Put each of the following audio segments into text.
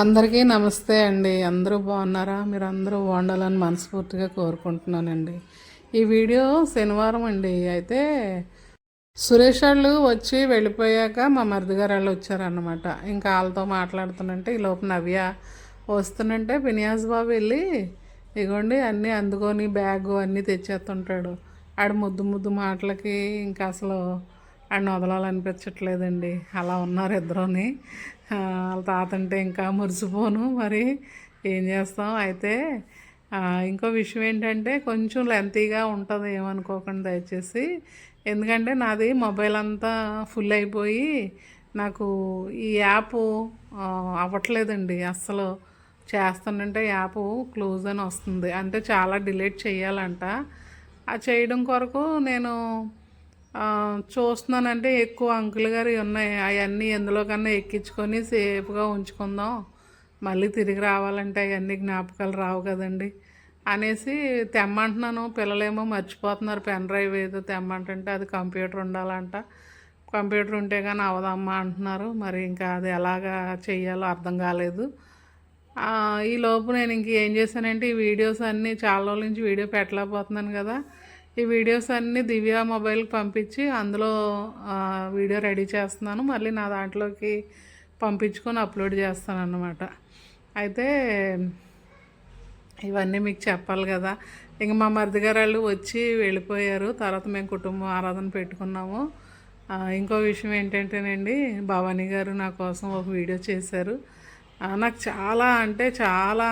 అందరికీ నమస్తే అండి. అందరూ బాగున్నారా? మీరు అందరూ బాగుండాలని మనస్ఫూర్తిగా కోరుకుంటున్నానండి. ఈ వీడియో శనివారం అండి. అయితే సురేష్ వాళ్ళు వచ్చి వెళ్ళిపోయాక మా మరిది గారు వాళ్ళు వచ్చారన్నమాట. ఇంకా వాళ్ళతో మాట్లాడుతుంటే ఈ లోపు నవ్య వస్తుందంటే వినియాస్ బాబు వెళ్ళి ఇగోండి అన్నీ అందుకొని బ్యాగు అన్నీ తెచ్చేస్తుంటాడు. ఆడ ముద్దు ముద్దు మాటలకి ఇంకా అసలు ఆడిని వదలాలనిపించట్లేదండి. అలా ఉన్నారు ఇద్దరుని. వాళ్ళ తాత అంటే ఇంకా మురిసిపోను. మరి ఏం చేస్తాం? అయితే ఇంకో విషయం ఏంటంటే కొంచెం లెంతీగా ఉంటుంది ఏమనుకోకుండా దయచేసి. ఎందుకంటే నాది మొబైల్ అంతా ఫుల్ అయిపోయి నాకు ఈ యాప్ అవ్వట్లేదండి. అస్సలు చేస్తానంటే యాప్ క్లోజ్ అని వస్తుంది. అంటే చాలా డిలీట్ చేయాలంట. ఆ చేయడం కొరకు నేను చూస్తున్నానంటే ఎక్కువ అంకుల్ గారు ఉన్నాయి. అవన్నీ ఎందులో కన్నా ఎక్కించుకొని సేఫ్గా ఉంచుకుందాం. మళ్ళీ తిరిగి రావాలంటే అవన్నీ జ్ఞాపకాలు రావు కదండి. అనేసి తెమ్మంటున్నాను. పిల్లలేమో మర్చిపోతున్నారు. పెన్ డ్రైవ్ ఏదో తెమ్మంటుంటే అది కంప్యూటర్ ఉండాలంట. కంప్యూటర్ ఉంటే కానీ అవదమ్మా అంటున్నారు. మరి ఇంకా అది ఎలాగా చేయాలో అర్థం కాలేదు. ఈ లోపు నేను ఇంక ఏం చేశానంటే ఈ వీడియోస్ అన్నీ చాలా రోజుల నుంచి వీడియో పెట్టలేకపోతున్నాను కదా. ఈ వీడియోస్ అన్నీ దివ్య మొబైల్కి పంపించి అందులో వీడియో రెడీ చేస్తున్నాను. మళ్ళీ నా దాంట్లోకి పంపించుకొని అప్లోడ్ చేస్తాను అన్నమాట అయితే ఇవన్నీ మీకు చెప్పాలి కదా. ఇంక మా మరిదిగారు వాళ్ళు వచ్చి వెళ్ళిపోయారు. తర్వాత మేము కుటుంబం ఆరాధన పెట్టుకున్నాము. ఇంకో విషయం ఏంటంటేనండి భవానీ గారు నా కోసం ఒక వీడియో చేశారు. నాకు చాలా అంటే చాలా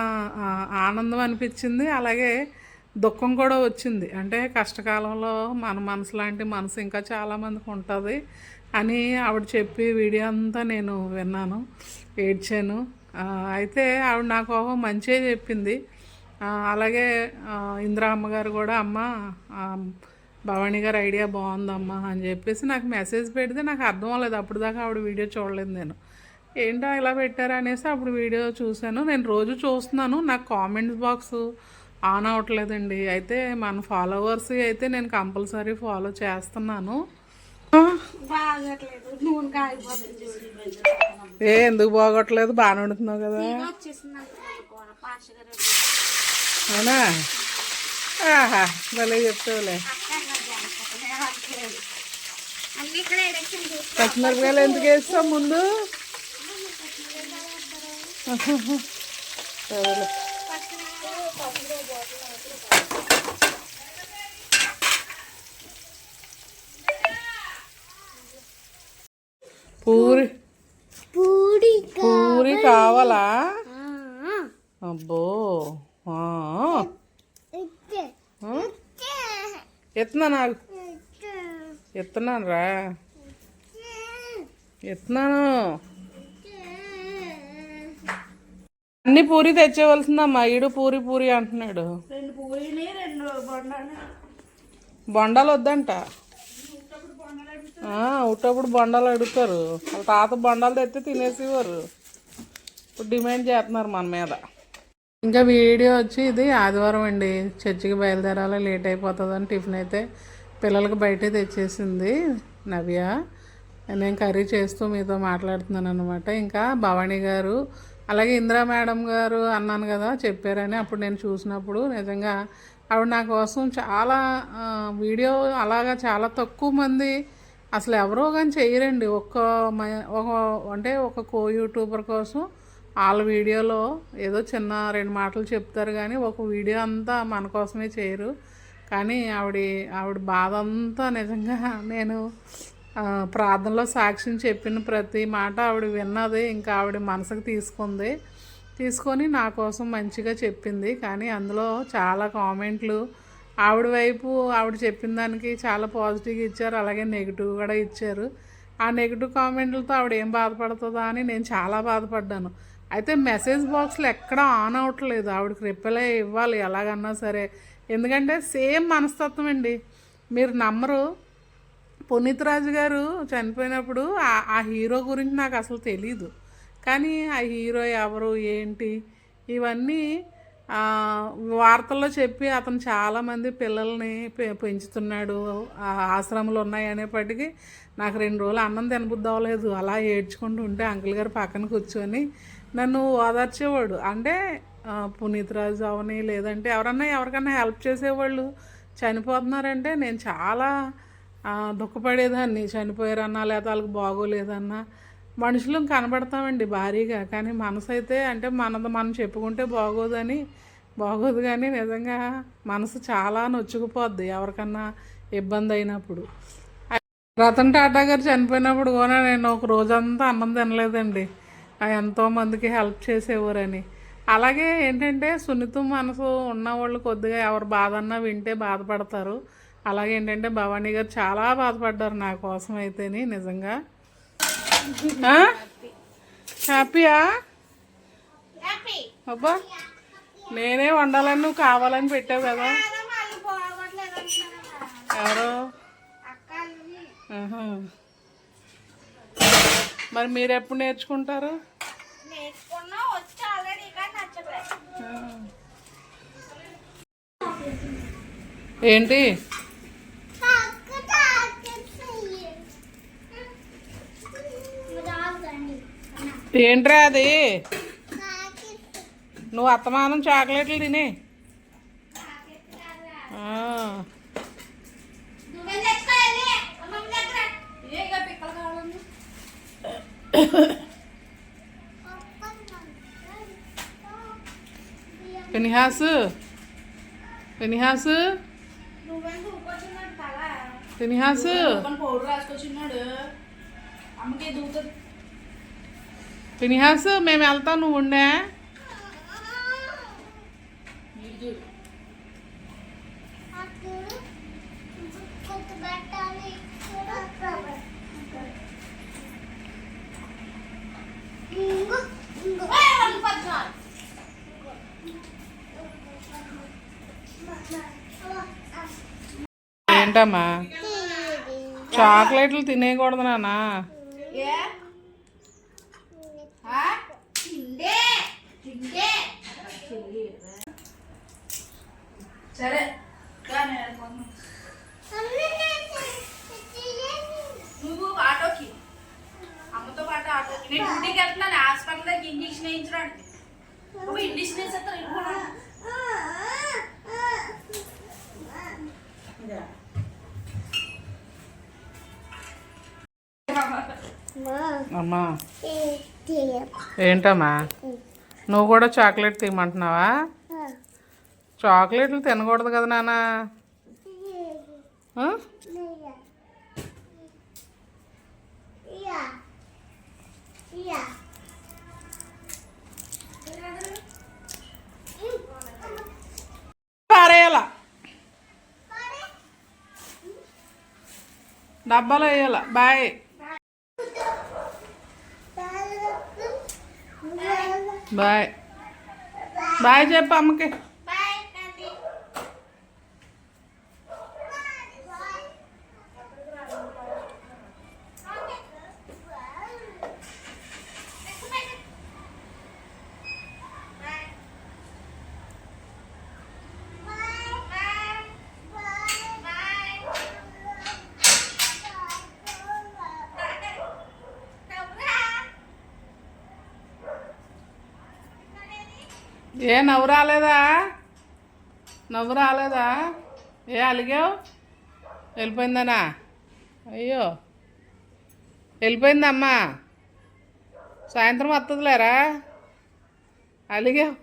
ఆనందం అనిపించింది. అలాగే దుఃఖం కూడా వచ్చింది. అంటే కష్టకాలంలో మన మనసు లాంటి మనసు ఇంకా చాలామందికి ఉంటుంది అని ఆవిడ చెప్పి వీడియో అంతా నేను విన్నాను ఏడ్చాను. అయితే ఆవిడ నాకు మంచిగా చెప్పింది. అలాగే ఇందిరా అమ్మగారు కూడా అమ్మ భవాని భవానీ గారు ఐడియా బాగుందమ్మా అని చెప్పేసి నాకు మెసేజ్ పెడితే నాకు అర్థం అవ్వలేదు. అప్పుడు దాకా ఆవిడ వీడియో చూడలేదు నేను. ఏంటో ఇలా పెట్టారు? అనేసి అప్పుడు వీడియో చూశాను. నేను రోజు చూస్తున్నాను. నాకు కామెంట్స్ బాక్స్ ఆన్ అవ్వట్లేదండి. అయితే మన ఫాలోవర్స్ అయితే నేను కంపల్సరీ ఫాలో చేస్తున్నాను. ఏ ఎందుకు బాగోట్లేదు? బాగానే వండుతున్నావు కదా. అవునా? ఆహా భలే చెప్తావులే పచ్చిమిరపకాయలు ఎందుకు వేస్తావు ముందు? సరేలే. పూరి. పూడి పూరి కావాలా? అబ్బో. ఆ. ఆ? ఎత్తున్నా నాకు. ఎత్తున్నాను రా. ఎత్తున్నాను. అన్ని పూరి తెచ్చేవలసిందమ్మా ఈడు పూరి పూరి అంటున్నాడు. రెండు పూరీని రెండు బొండాలు బొండాలు వద్దంట. ఉట్టప్పుడు బొండాలు అడుగుతారు. వాళ్ళ తాత బొండాలు తెస్తే తినేసేవారు. ఇప్పుడు డిమాండ్ చేస్తున్నారు మన మీద. ఇంకా వీడియో వచ్చి ఇది ఆదివారం అండి. చర్చికి బయలుదేరాలి లేట్ అయిపోతుందని టిఫిన్ అయితే పిల్లలకి బయటే తెచ్చేసింది నవ్య. నేను కర్రీ చేస్తూ మీతో మాట్లాడుతున్నాను అనమాట ఇంకా భవానీ గారు అలాగే ఇందిరా మేడం గారు అన్నాను కదా చెప్పారని అప్పుడు నేను చూసినప్పుడు నిజంగా ఆవిడ నా కోసం చాలా వీడియో అలాగా చాలా తక్కువ మంది అసలు ఎవరో కానీ చేయరండి. ఒక్క మ- ఒక అంటే ఒక కో యూట్యూబర్ కోసం వాళ్ళ వీడియోలో ఏదో చిన్న రెండు మాటలు చెప్తారు కానీ ఒక వీడియో అంతా మన కోసమే చేయరు. కానీ ఆవిడ ఆవిడ బాధ అంతా నిజంగా నేను ప్రార్థనలో సాక్ష్యం చెప్పిన ప్రతి మాట ఆవిడ విన్నది. ఇంకా ఆవిడ మనసుకు తీసుకుంది. తీసుకొని నా కోసం మంచిగా చెప్పింది. కానీ అందులో చాలా కామెంట్లు ఆవిడ వైపు ఆవిడ చెప్పిన దానికి చాలా పాజిటివ్గా ఇచ్చారు. అలాగే నెగిటివ్ కూడా ఇచ్చారు. ఆ నెగిటివ్ కామెంట్లతో ఆవిడ ఏం బాధపడుతుందా అని నేను చాలా బాధపడ్డాను. అయితే మెసేజ్ బాక్స్లో ఎక్కడ ఆన్ అవ్వట్లేదు ఆవిడకి రిప్లై ఇవ్వాలి ఎలాగన్నా సరే. ఎందుకంటే సేమ్ మనస్తత్వం అండి. మీరు నమ్మరు. పునీత్ రాజు గారు చనిపోయినప్పుడు ఆ- హీరో గురించి నాకు అసలు తెలీదు. కానీ ఆ హీరో ఎవరు ఏంటి? ఇవన్నీ వార్తల్లో చెప్పి అతను చాలామంది పిల్లల్ని పె- పెంచుతున్నాడు. ఆశ్రమాలు ఉన్నాయి అనేప్పటికీ నాకు రెండు రోజులు అన్నం తినబుద్ధి అవ్వలేదు అలా ఏడ్చుకుంటూ ఉంటే అంకుల్ గారు పక్కన కూర్చొని నన్ను ఓదార్చేవాడు. అంటే పునీత్ రాజు అవని లేదంటే ఎవరన్నా ఎవరికన్నా హెల్ప్ చేసేవాళ్ళు చనిపోతున్నారంటే నేను చాలా దుఃఖపడేదాన్ని. చనిపోయారన్నా లేదా వాళ్ళకి బాగోలేదన్నా మనుషులు కనబడతామండి భారీగా. కానీ మనసు అయితే అంటే మనది మనం చెప్పుకుంటే బాగోదని బాగోదు కానీ నిజంగా మనసు చాలా నొచ్చుకుపోద్ది ఎవరికన్నా ఇబ్బంది అయినప్పుడు. రతన్ టాటా గారు చనిపోయినప్పుడు కూడా నేను ఒక రోజంతా అన్నం తినలేదండి. ఎంతోమందికి ఎంతో మందికి హెల్ప్ చేసేవారని. అలాగే ఏంటంటే సున్నితం మనసు ఉన్నవాళ్ళు కొద్దిగా ఎవరు బాధ అన్నా వింటే బాధపడతారు. అలాగే ఏంటంటే భవానీ గారు చాలా బాధపడ్డారు నా కోసం అయితేని నిజంగా. హ్యాపీయా? అబ్బా నేనే వండాలని నువ్వు కావాలని పెట్టావు కదా. ఎవరో? మరి మీరు ఎప్పుడు నేర్చుకుంటారు? ఏంటి? ఏంట్రా అది? నువ్వు అత్తమానం చాక్లెట్లు తినే. ఆ. నువ్వే తెచ్చుకోవాలి పౌడర్ రాసుకొచ్చున్నాడు దూకుతుంది ఫినిహాస్ మేము వెళ్తాం నువ్వు ఉండే. ఏంటమ్మా? చాక్లెట్లు తినేయకూడదు నానా ఏ ఆ? తిండే తిండే సరే. నువ్వు ఆటోకి. అమ్మతో పాటు ఆటోకి. నేను డ్యూటీకి వెళ్తున్నాను హాస్పిటల్ దగ్గర ఇంజక్షన్ వేయించడానికి నువ్వు ఇంజక్షన్ వేసేస్తారు? అమ్మా. ఏంటమ్మా? నువ్వు కూడా చాక్లెట్ తీయమంటున్నావా? చాక్లెట్లు తినకూడదు కదా నాన్న. పారేయాల? డబ్బాలో వేయాల? బాయ్. బాయ్. బాయ్ చెప్పు అమ్మకి. ఏ నవ్వు రాలేదా? నవ్వు రాలేదా? ఏ అలిగావు? వెళ్ళిపోయిందనా? అయ్యో. వెళ్ళిపోయిందమ్మా సాయంత్రం వస్తుందిలేరా అలిగావు.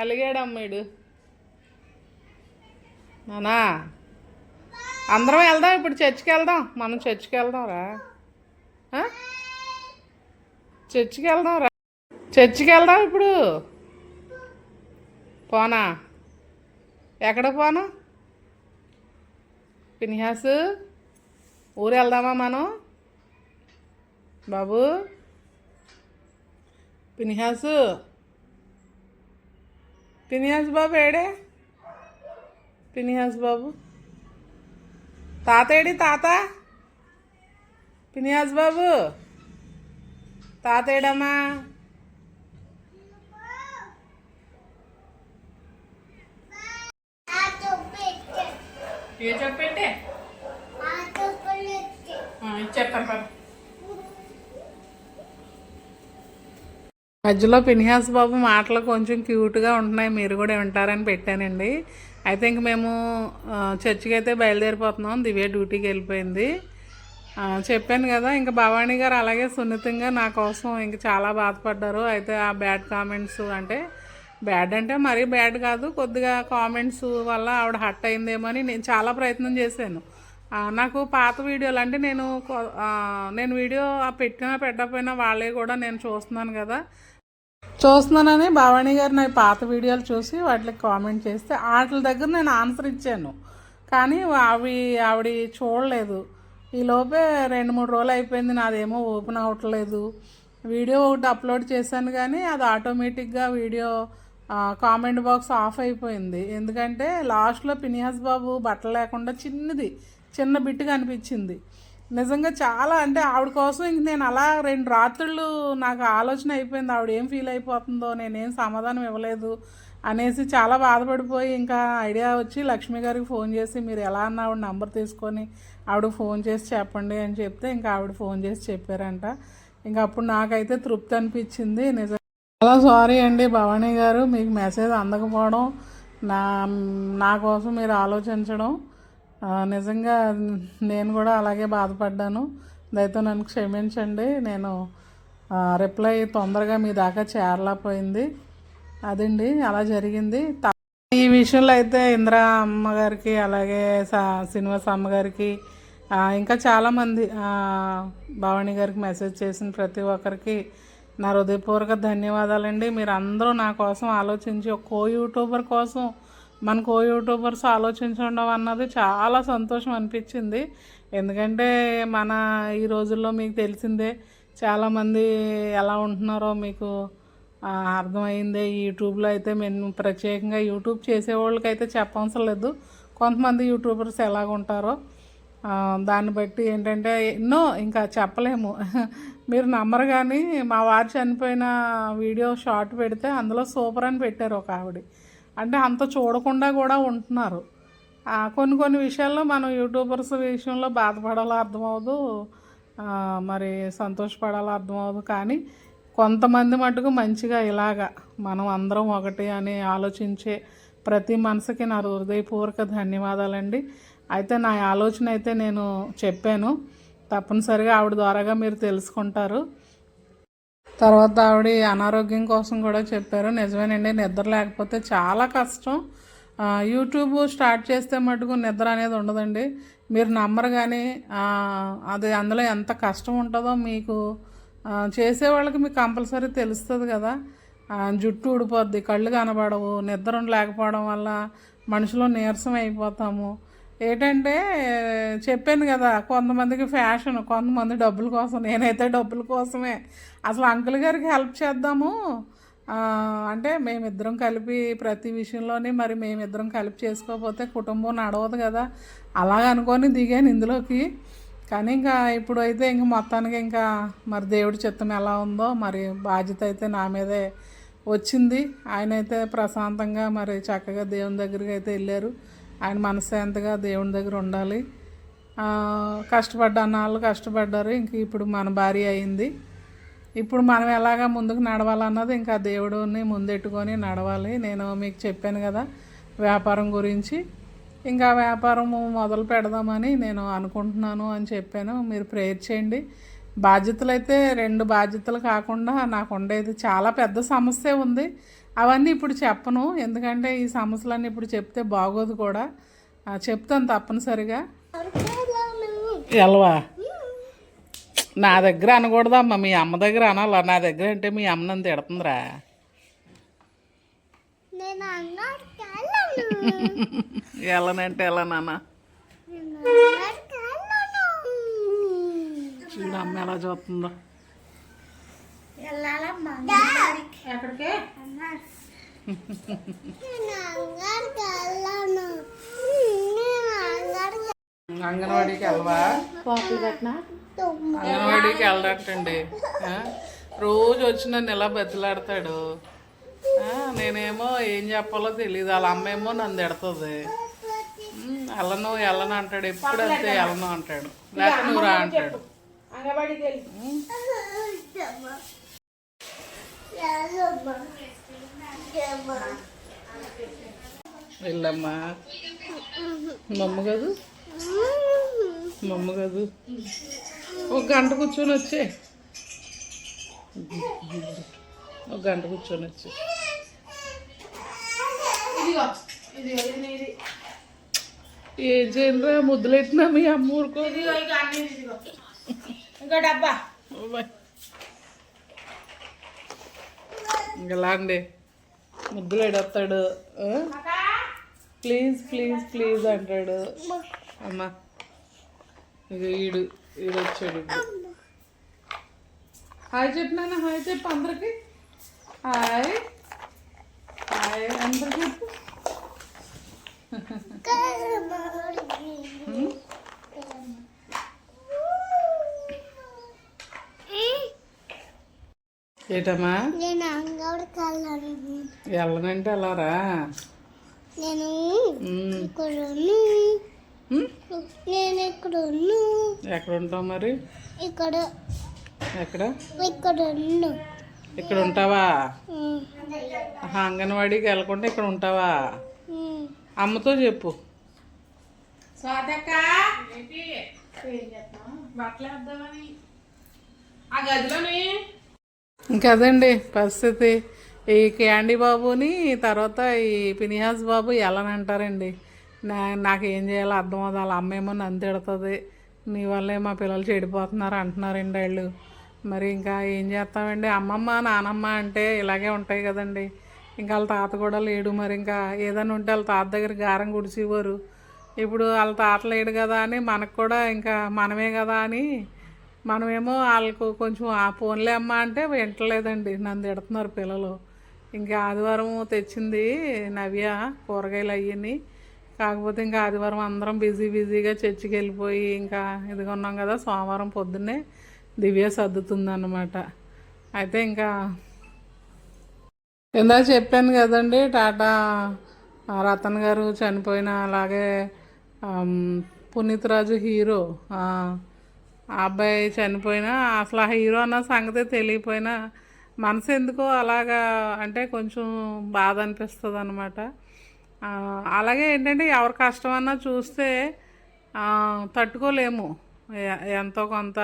అలిగాడమ్మీడు నానా. అందరం వెళ్దాం ఇప్పుడు చర్చికి వెళ్దాం. మనం చర్చికి వెళ్దాం రా చర్చికి వెళ్దాం రా చర్చికి వెళ్దాం ఇప్పుడు. పోనా? ఎక్కడ పోను? పినిహాస్ ఊరు వెళ్దామా మనం? బాబు? పినిహాస్ పినిహాస్ బాబు ఏడే? పినిహాస్ బాబు? తాత ఏడి తాత? పినిహాస్ బాబు? తాత ఏడమ్మా ఏ చెప్పండి? చెప్పాను పాప మధ్యలో పినిహాస్ బాబు మాటలు కొంచెం క్యూట్గా ఉంటున్నాయి. మీరు కూడా వింటారని పెట్టానండి. అయితే ఇంక మేము చర్చికి అయితే బయలుదేరిపోతున్నాం. దివ్య డ్యూటీకి వెళ్ళిపోయింది. చెప్పాను కదా ఇంకా భవానీ గారు అలాగే సున్నితంగా నా కోసం ఇంక చాలా బాధపడ్డారు. అయితే ఆ బ్యాడ్ కామెంట్స్ అంటే బ్యాడ్ అంటే మరీ బ్యాడ్ కాదు. కొద్దిగా కామెంట్స్ వల్ల ఆవిడ హట్ అయిందేమో అని నేను చాలా ప్రయత్నం చేశాను. నాకు పాత వీడియోలు అంటే నేను నేను వీడియో ఆ పెట్టినా పెట్టకపోయినా వాళ్ళే కూడా నేను చూస్తున్నాను కదా. చూస్తున్నానని భవానీ గారు నా పాత వీడియోలు చూసి వాటికి కామెంట్ చేస్తే వాటి దగ్గర నేను ఆన్సర్ ఇచ్చాను. కానీ అవి ఆవిడ చూడలేదు. ఈ లోపే రెండు మూడు రోజులు అయిపోయింది. నాదేమో ఓపెన్ అవ్వట్లేదు. వీడియో ఒకటి అప్లోడ్ చేశాను కానీ అది ఆటోమేటిక్గా వీడియో కామెంట్ బాక్స్ ఆఫ్ అయిపోయింది. ఎందుకంటే లాస్ట్లో పినియాస్ బాబు బట్టలు లేకుండా చిన్నది చిన్న బిట్టు కనిపించింది నిజంగా చాలా అంటే ఆవిడ కోసం ఇంక నేను అలా రెండు రాత్రులు నాకు ఆలోచన అయిపోయింది. ఆవిడ ఏం ఫీల్ అయిపోతుందో నేనేం సమాధానం ఇవ్వలేదు అనేసి చాలా బాధపడిపోయి ఇంకా ఐడియా వచ్చి లక్ష్మి గారికి ఫోన్ చేసి మీరు ఎలా అన్న ఆవిడ నంబర్ తీసుకొని ఆవిడ ఫోన్ చేసి చెప్పండి అని చెప్తే ఇంకా ఆవిడ ఫోన్ చేసి చెప్పారంట. ఇంకా అప్పుడు నాకైతే తృప్తి అనిపించింది. నిజం చాలా సారీ అండి భవానీ గారు. మీకు మెసేజ్ అందకపోవడం నా నా కోసం మీరు ఆలోచించడం నిజంగా నేను కూడా అలాగే బాధపడ్డాను. దయతో నన్ను క్షమించండి. నేను రిప్లై తొందరగా మీ దాకా చేరలేకపోయింది. అదండి అలా జరిగింది. ఈ విషయంలో అయితే ఇందిరా అమ్మగారికి అలాగే సా- శ్రీనివాస అమ్మగారికి ఇంకా చాలామంది ఆ, భవానీ గారికి మెసేజ్ చేసిన ప్రతి ఒక్కరికి నా హృదయపూర్వక ధన్యవాదాలండి. మీరు అందరూ నా కోసం ఆలోచించి ఒక కో యూట్యూబర్ కోసం మన కో యూట్యూబర్స్ ఆలోచించడం అన్నది చాలా సంతోషం అనిపించింది. ఎందుకంటే మన ఈ రోజుల్లో మీకు తెలిసిందే చాలామంది ఎలా ఉంటున్నారో మీకు అర్థమైందే. యూట్యూబ్లో అయితే మేము ప్రత్యేకంగా యూట్యూబ్ చేసేవాళ్ళకైతే చెప్పవసరం లేదు. కొంతమంది యూట్యూబర్స్ ఎలాగ ఉంటారో దాన్ని బట్టి ఏంటంటే ఎన్నో ఇంకా చెప్పలేము. మీరు నమ్మరు కానీ మా వారు చనిపోయిన వీడియో షార్ట్ పెడితే అందులో సూపర్ అని పెట్టారు ఒక ఆవిడ. అంటే అంత చూడకుండా కూడా ఉంటున్నారు. కొన్ని కొన్ని విషయాల్లో మనం యూట్యూబర్స్ విషయంలో బాధపడాలో అర్థమవుదు మరి సంతోషపడాలో అర్థమవుదు కానీ కొంతమంది మటుకు మంచిగా ఇలాగా మనం అందరం ఒకటి అని ఆలోచించే ప్రతి మనసుకి నా హృదయపూర్వక ధన్యవాదాలండి. అయితే నా ఆలోచన అయితే నేను చెప్పాను. తప్పనిసరిగా ఆవిడ ద్వారాగా మీరు తెలుసుకుంటారు. తర్వాత ఆవిడ అనారోగ్యం కోసం కూడా చెప్పారు. నిజమేనండి నిద్ర లేకపోతే చాలా కష్టం. యూట్యూబ్ స్టార్ట్ చేస్తే మటుకు నిద్ర అనేది ఉండదండి. మీరు నమ్మరు కానీ అది అందులో ఎంత కష్టం ఉంటుందో మీకు చేసే వాళ్ళకి మీకు కంపల్సరీ తెలుస్తుంది కదా. జుట్టు ఊడిపోద్ది కళ్ళు కనబడవు నిద్ర లేకపోవడం వల్ల మనుషులు నీరసం అయిపోతాము. ఏంటంటే చెప్పాను కదా కొంతమందికి ఫ్యాషన్ కొంతమంది డబ్బుల కోసం. నేనైతే డబ్బుల కోసమే. అసలు అంకుల్ గారికి హెల్ప్ చేద్దాము. అంటే మేమిద్దరం కలిపి ప్రతి విషయంలోని మరి మేమిద్దరం కలిపి చేసుకోకపోతే కుటుంబం నడవదు కదా. అలాగ అనుకొని దిగాను ఇందులోకి. కానీ ఇంకా ఇప్పుడు అయితే ఇంక మొత్తానికి ఇంకా మరి దేవుడి చిత్తం ఎలా ఉందో మరి బాధ్యత అయితే నా మీదే వచ్చింది. ఆయన అయితే ప్రశాంతంగా మరి చక్కగా దేవుని దగ్గరికి అయితే వెళ్ళారు. ఆయన మనశాంతిగా దేవుని దగ్గర ఉండాలి. కష్టపడ్డ అన్నాళ్ళు కష్టపడ్డారు ఇంక ఇప్పుడు మన భార్య అయింది. ఇప్పుడు మనం ఎలాగ ముందుకు నడవాలన్నది ఇంకా దేవుడిని ముందెట్టుకొని నడవాలి. నేను మీకు చెప్పాను కదా వ్యాపారం గురించి. ఇంకా వ్యాపారం మొదలు పెడదామని నేను అనుకుంటున్నాను అని చెప్పాను. మీరు ప్రేయర్ చేయండి. బాధ్యతలు అయితే రెండు బాధ్యతలు కాకుండా నాకు ఉండేది చాలా పెద్ద సమస్య ఉంది. అవన్నీ ఇప్పుడు చెప్పను. ఎందుకంటే ఈ సమస్యలన్నీ ఇప్పుడు చెప్తే బాగోదు కూడా. చెప్తాను తప్పనిసరిగా. ఎలవా? నా దగ్గర అనకూడదమ్మా. మీ అమ్మ దగ్గర అనాలా? నా దగ్గర అంటే మీ అమ్మ నన్ను తిడుతుందిరా. వెళ్ళనంటే ఎలా నాన్న? నేను అన్నాడికి వెళ్ళను చూడు అమ్మ ఎలా చూస్తుందో. ఎక్కడికి? అంగన్వాడీకి వెళ్ళవా? అంగన్వాడీకి వెళ్ళడటండి. ఆ? రోజు వచ్చి నన్ను ఇలా బతిలాడతాడు. ఆ, నేనేమో ఏం చెప్పాలో తెలియదు వాళ్ళ అమ్మేమో నన్ను తిడుతుంది. వెళ్ళను వెళ్ళను అంటాడు. ఎప్పుడు అంతే వెళ్ళను అంటాడు. లేకపోతే నువ్వు రా అంటాడు అంగన్వాడికి వెళ్ళి వెళ్ళను వెళ్ళమ్మా. మమ్మ కాదు? మమ్మ కాదు? ఒక గంట కూర్చొని వచ్చే. ఒక గంట కూర్చొని వచ్చే. ఏం చేయనురా ముద్దులెట్టినా మీ అమ్మ ఊరుకోదు. ఇక ఇంకో డబ్బా ముద్దులు ఎడతాడు ప్లీజ్ ప్లీజ్ ప్లీజ్ అంటాడు. అమ్మా ఈడు ఈడు వచ్చాడు. హాయ్ చెప్పినానా హాయ్ చెప్పు అందరికి. హాయ్ హాయ్ చెప్పు. హ్మ్? ఏటమ్మా? వెళ్ళనంటే వెళ్ళారా నేను. ఇక్కడ? నేను ఇక్కడ. ఎక్కడ ఉంటావు మరి? ఇక్కడ. ఎక్కడ? ఇక్కడ. ఇక్కడ ఉంటావా? అంగన్వాడీకి వెళ్ళకుండా ఇక్కడ ఉంటావా. అమ్మతో చెప్పు. స్వాతక్క! బట్టలు వేద్దామని ఆ గదిలోని? ఇంకా అదండి పరిస్థితి. ఈ క్యాండీ బాబుని తర్వాత ఈ పినిహాస్ బాబు ఎలానంటారండి నా నాకు ఏం చేయాలో అర్థం అవుతుంది వాళ్ళ అమ్మేమో నన్ను తిడుతుంది. నీ వల్లే మా పిల్లలు చెడిపోతున్నారు అంటున్నారండి వాళ్ళు. మరి ఇంకా ఏం చేస్తామండి? అమ్మమ్మ నానమ్మ అంటే ఇలాగే ఉంటాయి కదండి. ఇంకా వాళ్ళ తాత కూడా లేడు. మరి ఇంకా ఏదైనా ఉంటే వాళ్ళ తాత దగ్గర గారం గుడిచేవారు ఇప్పుడు వాళ్ళ తాత లేడు కదా అని మనకు కూడా ఇంకా మనమే కదా అని మనమేమో వాళ్ళకు కొంచెం ఆ ఫోన్లే అమ్మ అంటే వింటలేదండి. నన్ను తిడుతున్నారు పిల్లలు. ఇంకా ఆదివారం తెచ్చింది నవ్య కూరగాయలు అయ్యని కాకపోతే ఇంకా ఆదివారం అందరం బిజీ బిజీగా చర్చికి వెళ్ళిపోయి ఇంకా ఇదిగా ఉన్నాం కదా సోమవారం పొద్దున్నే దివ్య సర్దుతుందన్నమాట. అయితే ఇంకా ఇందా చెప్పాను కదండి టాటా రతన్ గారు చనిపోయిన అలాగే పునీత్ రాజు హీరో ఆ ఆ అబ్బాయి చనిపోయినా అసలు ఆ హీరో అన్న సంగతే తెలియపోయినా మనసు ఎందుకో అలాగా అంటే కొంచెం బాధ అనిపిస్తుంది అనమాట అలాగే ఏంటంటే ఎవరి కష్టం అన్నా చూస్తే తట్టుకోలేము. ఎంతో కొంత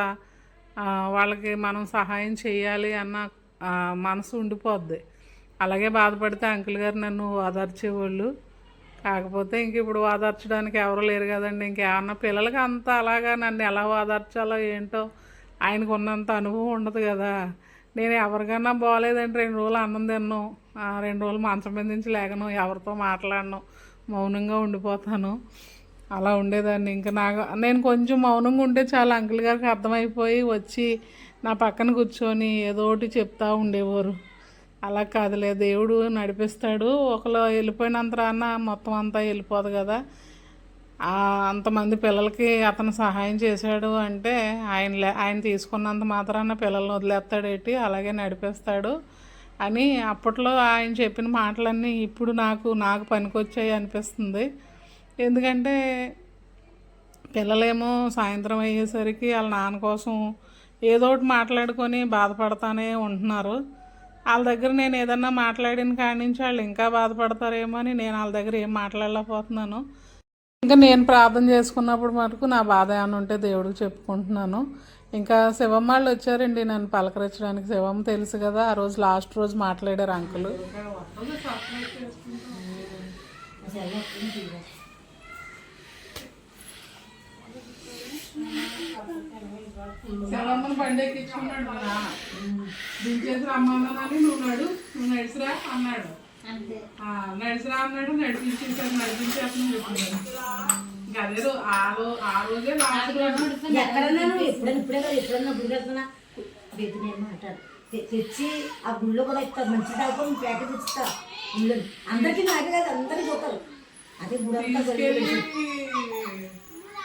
వాళ్ళకి మనం సహాయం చేయాలి అన్న మనసు ఉండిపోద్ది. అలాగే బాధపడితే అంకుల్ గారు నన్ను ఓదార్చేవాళ్ళు. కాకపోతే ఇంక ఇప్పుడు ఓదార్చడానికి ఎవరు లేరు కదండి. ఇంకేమన్నా పిల్లలకి అంత అలాగా నన్ను ఎలా ఓదార్చాలో ఏంటో ఆయనకు ఉన్నంత అనుభవం ఉండదు కదా. నేను ఎవరికన్నా బాగోలేదండి. రెండు రోజులు అన్నం తిన్నాను. రెండు రోజులు మంచం మీద నుంచి లేకను ఎవరితో మాట్లాడను. మౌనంగా ఉండిపోతాను. అలా ఉండేదాన్ని. ఇంకా నాకు నేను కొంచెం మౌనంగా ఉంటే చాలా అంకుల్ గారికి అర్థమైపోయి వచ్చి నా పక్కన కూర్చొని ఏదో ఒకటి చెప్తా ఉండేవారు. అలా కాదులే దేవుడు నడిపిస్తాడు. ఒకరు వెళ్ళిపోయినంత రాన్న మొత్తం అంతా వెళ్ళిపోదు కదా. అంతమంది పిల్లలకి అతను సహాయం చేశాడు అంటే ఆయన ఆయన తీసుకున్నంత మాత్రాన పిల్లల్ని వదిలేస్తాడేటి అలాగే నడిపిస్తాడు అని అప్పట్లో ఆయన చెప్పిన మాటలన్నీ ఇప్పుడు నాకు నాకు పనికొచ్చాయి అనిపిస్తుంది. ఎందుకంటే పిల్లలేమో సాయంత్రం అయ్యేసరికి వాళ్ళ నాన్న కోసం ఏదో ఒకటి మాట్లాడుకొని బాధపడతానే ఉంటున్నారు. వాళ్ళ దగ్గర నేను ఏదన్నా మాట్లాడిన కాడి నుంచి వాళ్ళు ఇంకా బాధపడతారేమో అని నేను వాళ్ళ దగ్గర ఏం మాట్లాడలేకపోతున్నాను. ఇంకా నేను ప్రార్థన చేసుకున్నప్పుడు మటుకు నా బాధ ఏమైనా ఉంటే దేవుడికి చెప్పుకుంటున్నాను. ఇంకా శివమ్మ వాళ్ళు వచ్చారండి నన్ను పలకరించడానికి. శివమ్మ తెలుసు కదా ఆ రోజు లాస్ట్ రోజు మాట్లాడారు అంకులు. శివమ్మని బండి ఎక్కించుకున్నాడు దించేసి రమ్మన్నానని నువ్వు నడు. నువ్వు నడిచిరా. అన్నాడు. నడిచిరా అన్నాడు నడిపించేసారు నడిపించేస్తాను చెప్పాను ఇంకా అదే ఆ రో- ఆ రోజే లాస్ట్ రోజు ఎక్కడన్నా నువ్వు ఎప్పుడైనా ఇప్పుడే కదా ఎప్పుడన్నా గుడి వెళ్తున్నా బెదిరేమో అంటారు తె- తెచ్చి ఆ గుళ్ళో కూడా ఇస్తారు మంచి దాకా ప్యాకెట్ ఇస్తా గుళ్ళో అందరికీ నాకే కాదు అందరికీ చూస్తారు అదే గుడి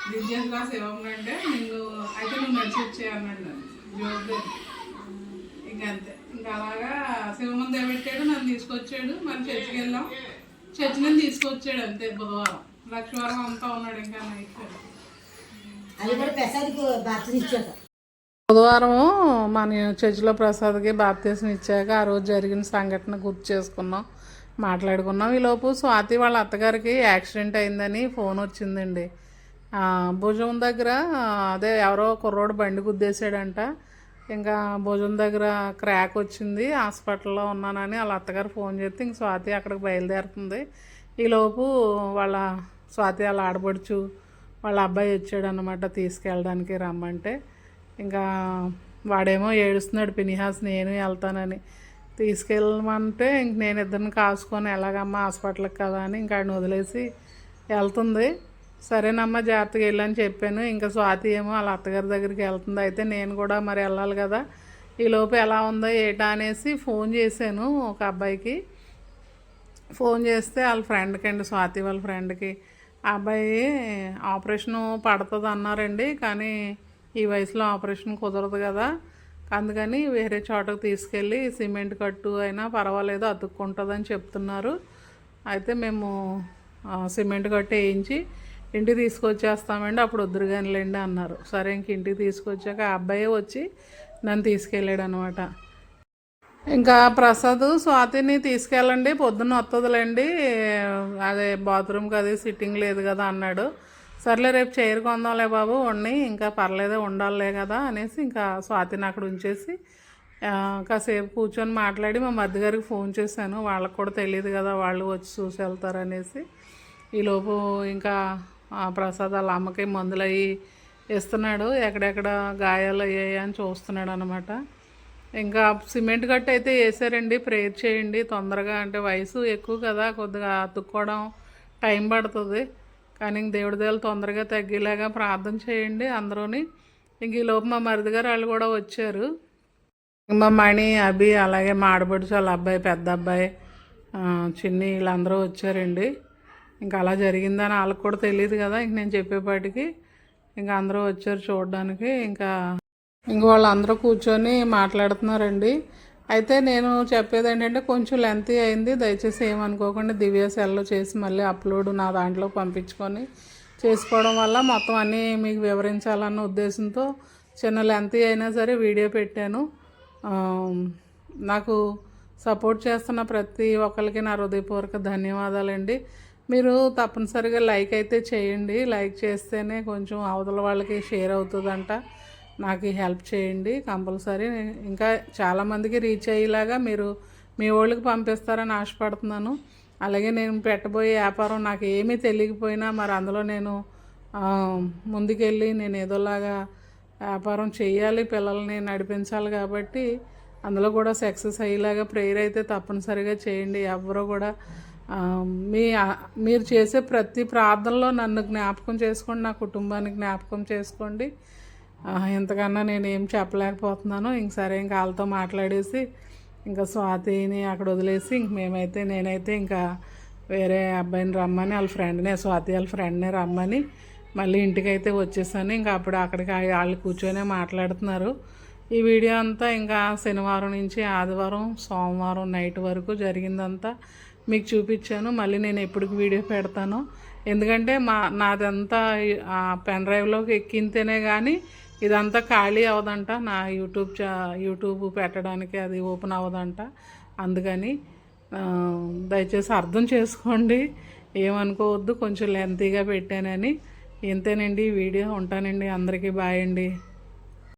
దించేసిరా శివమ్మ అంటే నిన్ను అయితే నువ్వు నడిచి వచ్చే అన్నాడు నన్ను. జోబు ఇంకా అంతే. ఇంకా అలాగా శివమ్మ దేవెట్టాడు నన్ను తీసుకొచ్చాడు. మరి చర్చికి వెళ్ళాం చర్చి నుంచి తీసుకొచ్చాడు అంతే బుధవారం. లక్షవారం అంతా ఉన్నాడు ఇంకా నైట్. బుధవారం మన చర్చిలో ప్రసాద్కి బాప్తీసం ఇచ్చాక ఆ రోజు జరిగిన సంఘటన గుర్తు చేసుకున్నాం మాట్లాడుకున్నాం. ఈలోపు స్వాతి వాళ్ళ అత్తగారికి యాక్సిడెంట్ అయిందని ఫోన్ వచ్చిందండి. ఆ, భుజం దగ్గర అదే ఎవరో కుర్రోడు బండి గుద్దేశాడంట. ఇంకా భుజం దగ్గర క్రాక్ వచ్చింది. హాస్పిటల్లో ఉన్నానని వాళ్ళ అత్తగారు ఫోన్ చేస్తే ఇంక స్వాతి అక్కడికి బయలుదేరుతుంది. ఈలోపు వాళ్ళ స్వాతి వాళ్ళ ఆడపడుచు వాళ్ళ అబ్బాయి వచ్చాడు అనమాట తీసుకెళ్ళడానికి రమ్మంటే. ఇంకా వాడేమో ఏడుస్తున్నాడు పినిహాస్ నేను వెళ్తానని. తీసుకెళ్ళమంటే ఇంక నేను ఇద్దరిని కాసుకొని ఎలాగమ్మా హాస్పిటల్కి కదా అని ఇంకా ఆడిని వదిలేసి వెళ్తుంది. సరేనమ్మా జాగ్రత్తగా వెళ్ళని చెప్పాను. ఇంకా స్వాతి ఏమో వాళ్ళ అత్తగారి దగ్గరికి వెళ్తుంది. అయితే నేను కూడా మరి వెళ్ళాలి కదా. ఈ లోపు ఎలా ఉందో ఏటా అనేసి ఫోన్ చేశాను ఒక అబ్బాయికి. ఫోన్ చేస్తే వాళ్ళ ఫ్రెండ్కి అండి స్వాతి వాళ్ళ ఫ్రెండ్కి ఆ అబ్బాయి ఆపరేషను పడుతుంది అన్నారండి కానీ ఈ వయసులో ఆపరేషన్ కుదరదు కదా. అందుకని వేరే చోటకు తీసుకెళ్ళి సిమెంట్ కట్టు అయినా పర్వాలేదు అతుక్కుంటుందని చెప్తున్నారు. అయితే మేము సిమెంట్ కట్టు వేయించి ఇంటికి తీసుకొచ్చేస్తామండి అప్పుడు వద్దురుగానిలేండి అన్నారు. సరే ఇంక ఇంటికి తీసుకొచ్చాక ఆ అబ్బాయే వచ్చి నన్ను తీసుకెళ్ళాడు అనమాట ఇంకా ప్రసాద్ స్వాతిని తీసుకెళ్ళండి పొద్దున్న వస్తుందిలేండి అదే బాత్రూమ్కి అది సిట్టింగ్ లేదు కదా అన్నాడు. సర్లే రేపు చైర్ కొందాంలే బాబు ఉండి ఇంకా పర్లేదే ఉండాలే కదా అనేసి ఇంకా స్వాతిని అక్కడ ఉంచేసి కాసేపు కూర్చొని మాట్లాడి మా మధ్యగారికి ఫోన్ చేశాను. వాళ్ళకి కూడా తెలియదు కదా వాళ్ళు వచ్చి చూసి వెళ్తారనేసి. ఈలోపు ఇంకా ఆ, ప్రసాదాలు అమ్మకి మందులు అవి ఇస్తున్నాడు ఎక్కడెక్కడ గాయాలు అయ్యాయి అని చూస్తున్నాడు అనమాట ఇంకా సిమెంట్ గట్ట అయితే వేసారండి. ప్రేయర్ చేయండి. తొందరగా అంటే వయసు ఎక్కువ కదా కొద్దిగా అతుక్కోవడం టైం పడుతుంది. కానీ ఇంక దేవుడి దేవులు తొందరగా తగ్గేలాగా ప్రార్థన చేయండి అందరూని. ఇంక ఈ లోపు మా మరిది గారు వాళ్ళు కూడా వచ్చారు. మా మణి అభి అలాగే మా ఆడపడుచు వాళ్ళ అబ్బాయి పెద్ద అబ్బాయి చిన్ని వీళ్ళందరూ వచ్చారండి. ఇంకా అలా జరిగిందని వాళ్ళకి కూడా తెలియదు కదా. ఇంక నేను చెప్పేపాటికి ఇంకా అందరూ వచ్చారు చూడడానికి. ఇంకా ఇంక వాళ్ళందరూ కూర్చొని మాట్లాడుతున్నారండి. అయితే నేను చెప్పేది ఏంటంటే కొంచెం లెంత్ అయింది. దయచేసి ఏమనుకోకుండా దివ్య సెల్లో చేసి మళ్ళీ అప్లోడ్ నా దాంట్లో పంపించుకొని చేసుకోవడం వల్ల మొత్తం అన్నీ మీకు వివరించాలన్న ఉద్దేశంతో చిన్న లెంత్ అయినా సరే వీడియో పెట్టాను. నాకు సపోర్ట్ చేస్తున్న ప్రతి ఒక్కరికి నా హృదయపూర్వక ధన్యవాదాలండి. మీరు తప్పనిసరిగా లైక్ అయితే చేయండి. లైక్ చేస్తేనే కొంచెం అవతల వాళ్ళకి షేర్ అవుతుందంట. నాకు హెల్ప్ చేయండి కంపల్సరీ. ఇంకా చాలామందికి రీచ్ అయ్యేలాగా మీరు మీ వాళ్ళకి పంపిస్తారని ఆశపడుతున్నాను. అలాగే నేను పెట్టబోయే వ్యాపారం నాకు ఏమీ తెలియకపోయినా మరి అందులో నేను ముందుకెళ్ళి నేను ఏదోలాగా వ్యాపారం చేయాలి పిల్లల్ని నడిపించాలి కాబట్టి అందులో కూడా సక్సెస్ అయ్యేలాగా ప్రేయర్ అయితే తప్పనిసరిగా చేయండి. ఎవరో కూడా మీ మీరు చేసే ప్రతి ప్రార్థనలో నన్ను జ్ఞాపకం చేసుకోండి నా కుటుంబాన్ని జ్ఞాపకం చేసుకోండి. ఇంతకన్నా నేను ఏం చెప్పలేకపోతున్నాను ఇంక సరే ఇంకా వాళ్ళతో మాట్లాడేసి ఇంకా స్వాతిని అక్కడ వదిలేసి ఇంక మేమైతే నేనైతే ఇంకా వేరే అబ్బాయిని రమ్మని వాళ్ళ ఫ్రెండ్నే స్వాతి వాళ్ళ ఫ్రెండ్నే రమ్మని మళ్ళీ ఇంటికైతే వచ్చేసాను. ఇంకా అప్పుడు అక్కడికి వాళ్ళు కూర్చొనే మాట్లాడుతున్నారు. ఈ వీడియో అంతా ఇంకా శనివారం నుంచి ఆదివారం సోమవారం నైట్ వరకు జరిగిందంతా. మీకు చూపించాను. మళ్ళీ నేను ఎప్పటికి వీడియో పెడతాను. ఎందుకంటే మా నాదంతా ఆ పెన్ డ్రైవ్లోకి ఎక్కింతేనే కానీ ఇదంతా ఖాళీ అవదంట. నా యూట్యూబ్ చా యూట్యూబ్ పెట్టడానికి అది ఓపెన్ అవ్వదంట అందుకని దయచేసి అర్థం చేసుకోండి. ఏమనుకోవద్దు కొంచెం లెంతీగా పెట్టానని. ఇంతేనండి వీడియో ఉంటానండి. అందరికీ బాయ్ అండి.